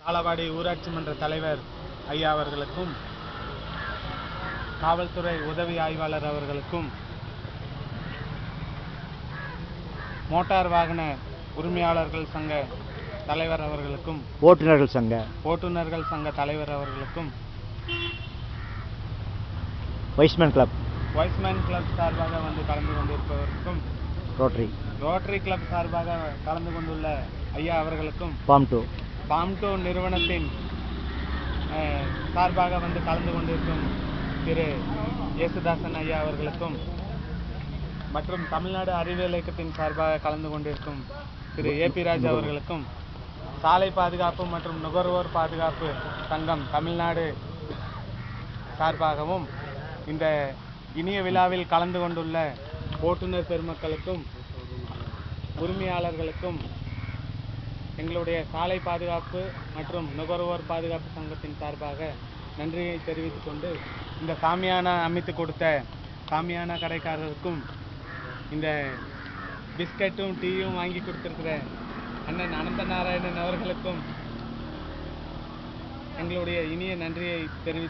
தாளவாடி ஊராட்சி மன்ற தலைவர் ஐயா அவர்களுக்கும் காவல்துறை உதவி ஆய்வாளர் அவர்களுக்கும் மோட்டார் வாகன உரிமையாளர்கள் சங்க தலைவர் அவர்களுக்கும் ஓட்டுநர்கள் சங்க. ஓட்டுநர்கள் சங்க தலைவர் அவர்களுக்கும் வைஸ்மேன் கிளப் வாய்ஸ்மேன் கிளப் சார்பாக வந்து கலந்து கொண்டிருப்பவருக்கும் ரோட்டரி ரோட்டரி கிளப் சார்பாக கலந்து கொண்டுள்ள ஐயா அவர்களுக்கும் ஃபார்ம் டூ பாம்டோ நிறுவனத்தின் சார்பாக வந்து கலந்து கொண்டிருக்கும் திரு. இயேசுதாசன் ஐயா அவர்களுக்கும் மற்றும் தமிழ்நாடு அறிவியல் இயக்கத்தின் சார்பாக கலந்து கொண்டிருக்கும் திரு. ஏ. பி. ராஜ் அவர்களுக்கும் சாலை பாதுகாப்பு மற்றும் நுகர்வோர் பாதுகாப்பு சங்கம் தமிழ்நாடு சார்பாகவும் இந்த இனிய விழாவில் கலந்து கொண்டுள்ள ஓட்டுநர் பெருமக்களுக்கும் உரிமையாளர்களுக்கும் எங்களுடைய சாலை பாதுகாப்பு மற்றும் நுகர்வோர் பாதுகாப்பு சங்கத்தின் சார்பாக நன்றியை தெரிவித்துக் கொண்டு இந்த சாமியானா அமைத்து கொடுத்த சாமியானா கடைக்காரருக்கும் இந்த பிஸ்கட்டும் டீயும் வாங்கி கொடுத்திருக்கிற அண்ணன் அனந்த நாராயணன் அவர்களுக்கும் எங்களுடைய இனிய நன்றியை தெரிவி